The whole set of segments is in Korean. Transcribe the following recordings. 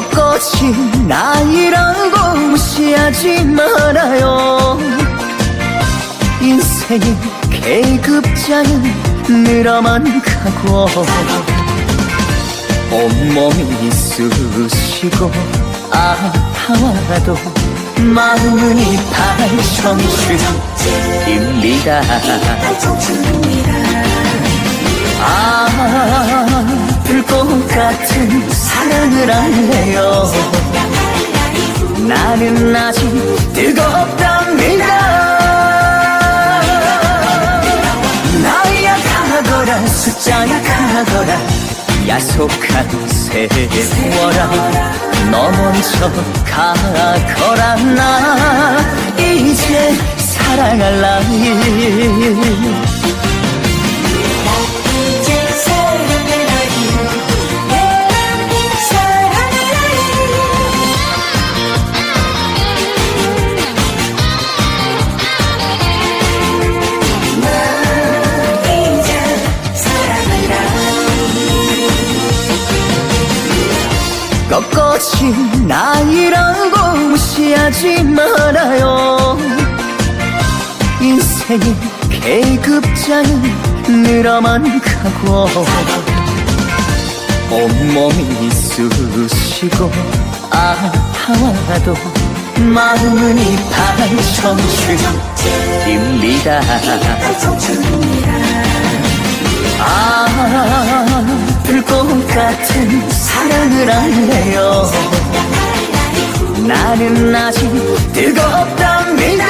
꽃이 나이라고 무시하지 말아요. 인생의 계급자는 늘어만 가고 온몸이 쑤시고 아파와도 마음은 이탈 청춘입니다. 아 불꽃 같은 할래요. 나는 아직 뜨겁답니다. 나이야 가거라 숫자야 가거라. 야속한 세월아 너 먼저 가거라 나. 이제 사랑할 나이 꺾어진 나이라고 무시하지 말아요. 인생의 계급자는 늘어만 가고 온몸이 쑤시고 아파와도 마음은 이탈 청춘입니다. 아 불꽃 같은 사랑을 할래요. 나는 아직 뜨겁답니다.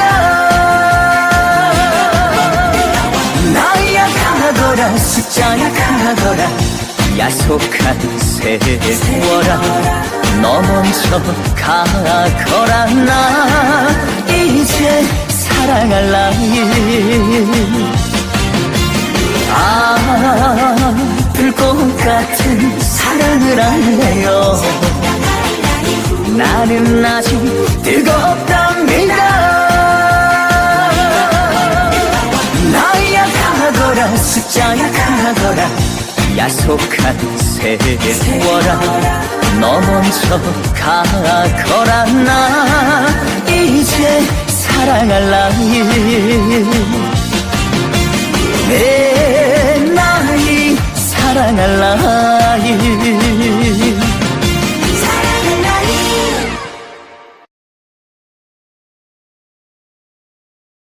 나이야 가거라 숫자야 가거라. 야속한 세월아 너 먼저 가거라 나 이제 사랑할 나이. 아 불꽃 같은 사랑을 할래요. 나는 아직 뜨겁답니다. 나이야 가거라 숫자야 가거라. 야속한 세월아 너 먼저 가거라 나 이제 사랑할 나이. 내 나이 사랑할 나이